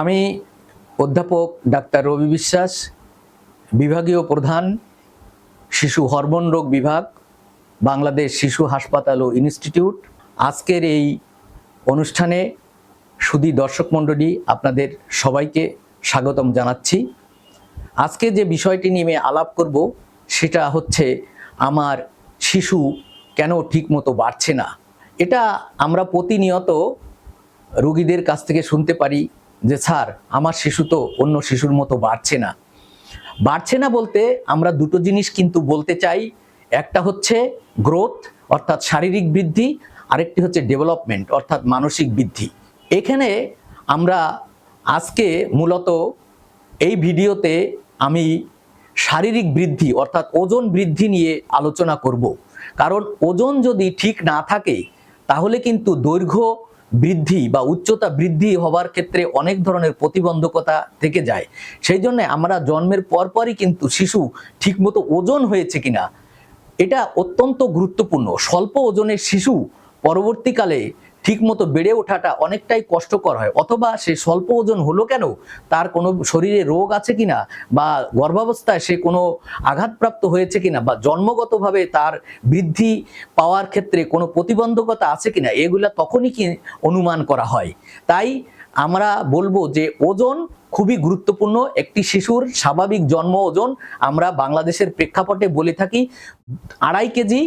আমি অধ্যাপক ডাক্তার রবি বিশ্বাস, বিভাগীয় প্রধান শিশু হরমোন রোগ বিভাগ, বাংলাদেশ শিশু হাসপাতাল ও ইনস্টিটিউট। আজকের এই অনুষ্ঠানে সুদী দর্শক মণ্ডলী আপনাদের সবাইকে স্বাগতম জানাচ্ছি। আজকে যে বিষয়টি নিয়ে আলাপ করব, সেটা হচ্ছে আমার শিশু কেন ঠিকমতো বাড়ছে না? এটা আমরা প্রতিনিয়ত রোগীদের কাছ থেকে শুনতে পারি যে, স্যার, আমার শিশু তো অন্য শিশুর মতো বাড়ছে না। বাড়ছে না বলতে আমরা দুটো জিনিস কিন্তু বলতে চাই। একটা হচ্ছে গ্রোথ অর্থাৎ শারীরিক বৃদ্ধি, আরেকটি হচ্ছে ডেভেলপমেন্ট অর্থাৎ মানসিক বৃদ্ধি। এখানে আমরা আজকে মূলত এই ভিডিওতে আমি শারীরিক বৃদ্ধি, অর্থাৎ ওজন বৃদ্ধি নিয়ে আলোচনা করব। কারণ ওজন যদি ঠিক না থাকে, তাহলে কিন্তু দৈর্ঘ্য বৃদ্ধি বা উচ্চতা বৃদ্ধি হওয়ার ক্ষেত্রে অনেক ধরনের প্রতিবন্ধকতা থেকে যায়। সেই জন্য আমরা জন্মের পরপরই কিন্তু শিশু ঠিকমতো ওজন হয়েছে কিনা, এটা অত্যন্ত গুরুত্বপূর্ণ। স্বল্প ওজনের শিশু পরবর্তীকালে ঠিকমতো বেড়ে ওঠাটা অনেকটাই কষ্টকর হয়। অথবা সে স্বল্প ওজন হলো কেন? তার কোনো শরীরে রোগ আছে কিনা? বা গর্ভাবস্থায় সে কোনো আঘাতপ্রাপ্ত হয়েছে কিনা? বা জন্মগতভাবে তার বৃদ্ধি পাওয়ার ক্ষেত্রে কোনো প্রতিবন্ধকতা আছে কিনা? এগুলা তখনই কি অনুমান করা হয়। তাই আমরা বলব যে ওজন খুবই গুরুত্বপূর্ণ। একটি শিশুর স্বাভাবিক জন্ম ওজন আমরা বাংলাদেশের প্রেক্ষাপটে বলে থাকি আড়াই কেজি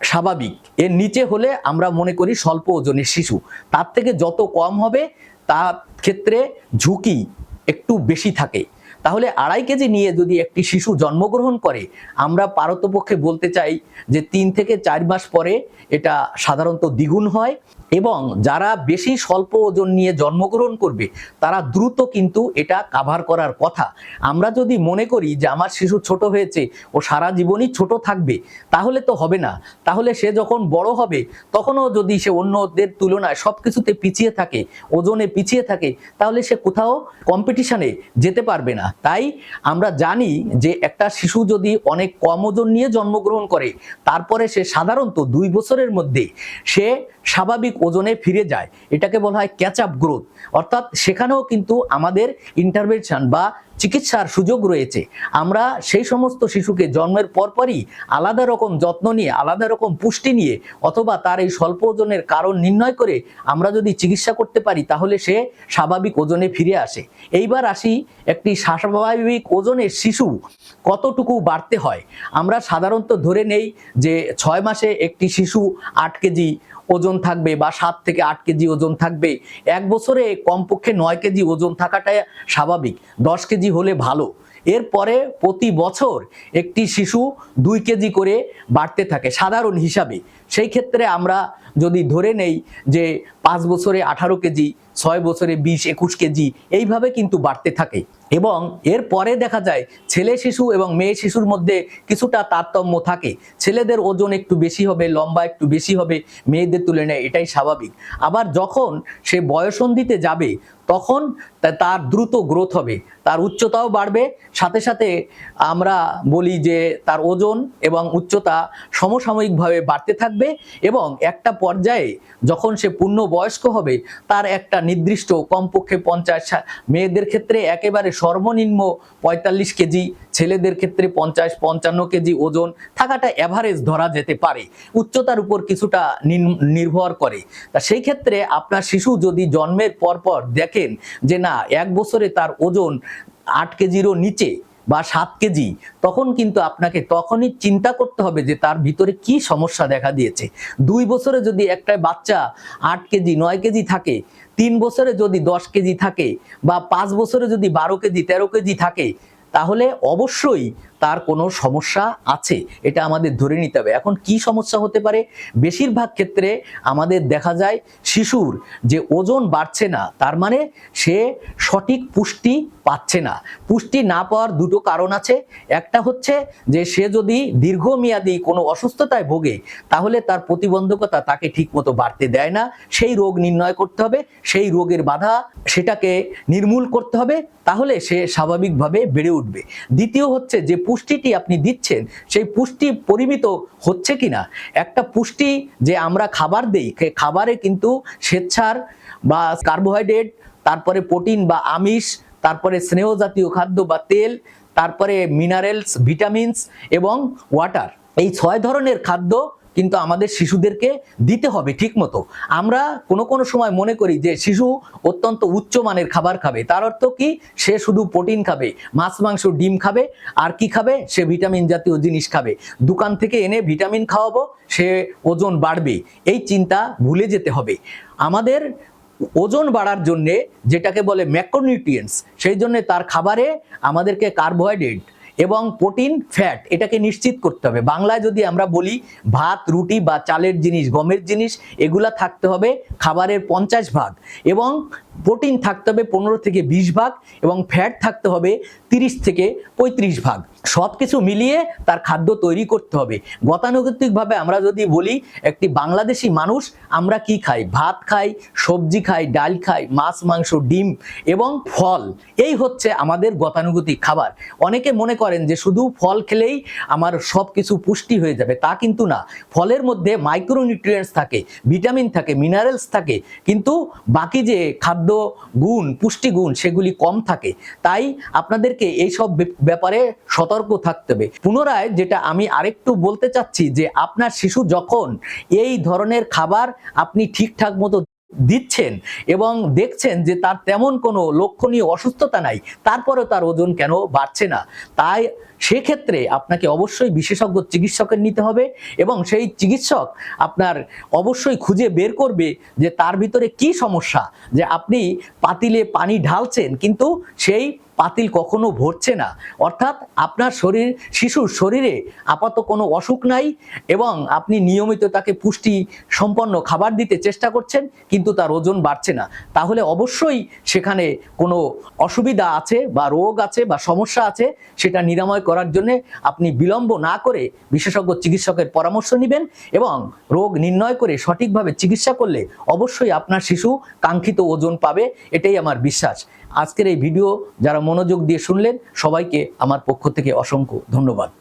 স্বাভাবিক। এর নিচে হলে আমরা মনে করি স্বল্প ওজনের শিশু। তার থেকে যত কম হবে, তার ক্ষেত্রে ঝুঁকি একটু বেশি থাকে। তাহলে আড়াই কেজি নিয়ে যদি একটি শিশু জন্মগ্রহণ করে, আমরা পারতপক্ষে বলতে চাই যে তিন থেকে চার মাস পরে এটা সাধারণত দ্বিগুণ হয়। এবং যারা বেশি স্বল্প ওজন নিয়ে জন্মগ্রহণ করবে, তারা দ্রুত কিন্তু এটা কাভার করার কথা। আমরা যদি মনে করি যে আমার শিশু ছোট হয়েছে, ও সারা জীবনই ছোট থাকবে, তাহলে তো হবে না। তাহলে সে যখন বড় হবে, তখনও যদি সে অন্যদের তুলনায় সব কিছুতে পিছিয়ে থাকে, ওজনে পিছিয়ে থাকে, তাহলে সে কোথাও কম্পিটিশানে যেতে পারবে না। তাই আমরা জানি যে একটা শিশু যদি অনেক কম ওজন নিয়ে জন্মগ্রহণ করে, তারপরে সে সাধারণত দুই বছরের মধ্যে সে স্বাভাবিক ওজনে ফিরে যায়। এটাকে বলা হয় ক্যাচ আপ গ্রোথ অর্থাৎ সেখানেও কিন্তু আমাদের ইন্টারভেনশন বা চিকিৎসার সুযোগ রয়েছে। আমরা সেই সমস্ত শিশুকে জন্মের পরপরই আলাদা রকম যত্ন নিয়ে, আলাদা রকম পুষ্টি নিয়ে, অথবা তার এই স্বল্প ওজনের কারণ নির্ণয় করে আমরা যদি চিকিৎসা করতে পারি, তাহলে সে স্বাভাবিক ওজনে ফিরে আসে। এইবার আসি একটি স্বাভাবিক ওজনের শিশু কতটুকু বাড়তে হয়। আমরা সাধারণত ধরে নেই যে ছয় মাসে একটি শিশু আট কেজি ওজন থাকবে বা সাত থেকে আট কেজি ওজন থাকবে। এক বছরে কমপক্ষে নয় কেজি ওজন থাকাটা স্বাভাবিক। দশ কেজি হলে ভালো। এরপরে প্রতি বছর একটি শিশু দুই কেজি করে বাড়তে থাকে সাধারণ হিসাবে। সেই ক্ষেত্রে আমরা যদি ধরে নেই যে পাঁচ বছরে আঠারো কেজি ছয় বছরে বিশ একুশ কেজি, এইভাবে কিন্তু বাড়তে থাকে। এবং এর পরে দেখা যায় ছেলে শিশু এবং মেয়ে শিশুর মধ্যে কিছুটা তারতম্য থাকে। ছেলেদের ওজন একটু বেশি হবে, লম্বা একটু বেশি হবে, মেয়েদের তুলনায় এটাই স্বাভাবিক। আবার যখন সে বয়সন্ধিতে যাবে, তখন তার দ্রুত গ্রোথ হবে। তার উচ্চতাও বাড়বে। সাথে সাথে আমরা বলি যে তার ওজন এবং উচ্চতা সমসাময়িকভাবে বাড়তে থাকবে এবং একটা পর্যায়ে যখন সে পূর্ণ বয়স্ক হবে, তার একটা নির্দিষ্ট কমপক্ষে পঞ্চাশ মেয়েদের ক্ষেত্রে একেবারে সর্বনিম্ন পঁয়তাল্লিশ কেজি, ছেলেদের ক্ষেত্রে পঞ্চাশ, পঞ্চান্ন কেজি ওজন থাকাটা অ্যাভারেজ ধরা যেতে পারে। উচ্চতার উপর কিছুটা নির্ভর করে। তা সেই ক্ষেত্রে আপনার শিশু যদি জন্মের পরপর পর দেখেন যে না, এক বছরে তার ওজন আট কেজিরও নিচে বা সাত কেজি, তখন কিন্তু আপনাকে তখনই চিন্তা করতে হবে যে তার ভিতরে কি সমস্যা দেখা দিয়েছে। দুই বছরে যদি একটা বাচ্চা আট কেজি, নয় কেজি থাকে, তিন বছরে যদি দশ কেজি থাকে বা পাঁচ বছরে যদি বারো কেজি, তেরো কেজি থাকে, তাহলে অবশ্যই তার কোনো সমস্যা আছে, এটা আমাদের ধরে নিতে হবে। এখন কি সমস্যা হতে পারে? বেশিরভাগ ক্ষেত্রে আমাদের দেখা যায় শিশুর যে ওজন বাড়ছে না, তার মানে সে সঠিক পুষ্টি পাচ্ছে না। পুষ্টি না পাওয়ার দুটো কারণ আছে। একটা হচ্ছে যে সে যদি দীর্ঘমেয়াদী কোনো অসুস্থতায় ভোগে, তাহলে তার প্রতিবন্ধকতা তাকে ঠিকমতো বাড়তে দেয় না। সেই রোগ নির্ণয় করতে হবে, সেই রোগের বাধা সেটাকে নির্মূল করতে হবে, তাহলে সে স্বাভাবিকভাবে বেড়ে উঠবে। দ্বিতীয় হচ্ছে যে পুষ্টিটি আপনি দিচ্ছেন, সেই পুষ্টি পরিমিত হচ্ছে কি না একটা পুষ্টি যে আমরা খাবার দেই খাবারে কিন্তু স্বেচ্ছার বা কার্বোহাইড্রেট, তারপরে প্রোটিন বা আমিষ, তারপরে স্নেহ জাতীয় খাদ্য বা তেল, তারপরে মিনারেলস, ভিটামিনস এবং ওয়াটার। এই ছয় ধরনের খাদ্য কিন্তু আমাদের শিশুদেরকে দিতে হবে ঠিক মতো আমরা কোনো কোনো সময় মনে করি যে শিশু অত্যন্ত উচ্চমানের খাবার খাবে। তার অর্থ কি? সে শুধু প্রোটিন খাবে, মাছ, মাংস, ডিম খাবে, আর কি খাবে? সে ভিটামিন জাতীয় জিনিস খাবে। দোকান থেকে এনে ভিটামিন খাওয়াবো, সে ওজন বাড়বে। এই চিন্তা ভুলে যেতে হবে। আমাদের ওজন বাড়ার জন্যে যেটাকে বলে ম্যাক্রোনিউট্রিয়েন্টস, সেই জন্যে তার খাবারে আমাদেরকে কার্বোহাইড্রেট এবং প্রোটিন, ফ্যাট, এটাকে নিশ্চিত করতে হবে। বাংলায় যদি আমরা বলি ভাত, রুটি বা চালের জিনিস, গমের জিনিস, এগুলা থাকতে হবে খাবারের পঞ্চাশ ভাগ এবং প্রোটিন থাকতে হবে পনেরো থেকে বিশ ভাগ এবং ফ্যাট থাকতে হবে তিরিশ থেকে পঁয়ত্রিশ ভাগ। সব কিছু মিলিয়ে তার খাদ্য তৈরি করতে হবে। গতানুগতিকভাবে আমরা যদি বলি, একটি বাংলাদেশি মানুষ আমরা কি খাই? ভাত খাই, সবজি খাই, ডাল খাই, মাছ, মাংস, ডিম এবং ফল। এই হচ্ছে আমাদের গতানুগতিক খাবার। অনেকে মনে করেন যে শুধু ফল খেলেই আমার সব কিছু পুষ্টি হয়ে যাবে, তা কিন্তু না। ফলের মধ্যে মাইক্রোনিউট্রিয়েন্টস থাকে ভিটামিন থাকে মিনারেলস থাকে। কিন্তু বাকি যে খাদ্য গুণ, পুষ্টি গুণ সেগুলি কম থাকে। তাই আপনাদেরকে এই সব ব্যাপারে সতর্ক থাকতে হবে। পুনরায় যেটা আমি আরেকটু বলতে চাচ্ছি যে, আপনার শিশু যখন এই ধরনের খাবার আপনি ঠিকঠাক মতো দিচ্ছেন এবং দেখছেন যে তার তেমন কোনো লক্ষণীয় অসুস্থতা নাই তারপরেও তার ওজন কেন বাড়ছে না? তাই সেক্ষেত্রে আপনাকে অবশ্যই বিশেষজ্ঞ চিকিৎসকের নিতে হবে এবং সেই চিকিৎসক আপনার অবশ্যই খুঁজে বের করবে যে তার ভিতরে কি সমস্যা, যে আপনি পাতিলে পানি ঢালছেন, কিন্তু সেই পাতিল কখনো ভরছে না। অর্থাৎ আপনার শরীর, শিশুর শরীরে আপাতত কোনো অসুখ নাই এবং আপনি নিয়মিত তাকে পুষ্টি সম্পন্ন খাবার দিতে চেষ্টা করছেন, কিন্তু তার ওজন বাড়ছে না। তাহলে অবশ্যই সেখানে কোনো অসুবিধা আছে বা রোগ আছে বা সমস্যা আছে, সেটা নিরাময় করার জন্য আপনি বিলম্ব না করে বিশেষজ্ঞ চিকিৎসকের পরামর্শ নেবেন এবং রোগ নির্ণয় করে সঠিকভাবে চিকিৎসা করলে অবশ্যই আপনার শিশু কাঙ্ক্ষিত ওজন পাবে, এটাই আমার বিশ্বাস। আজকের এই ভিডিও যারা মনোযোগ দিয়ে শুনলেন সবাইকে আমার পক্ষ থেকে অসংখ্য ধন্যবাদ।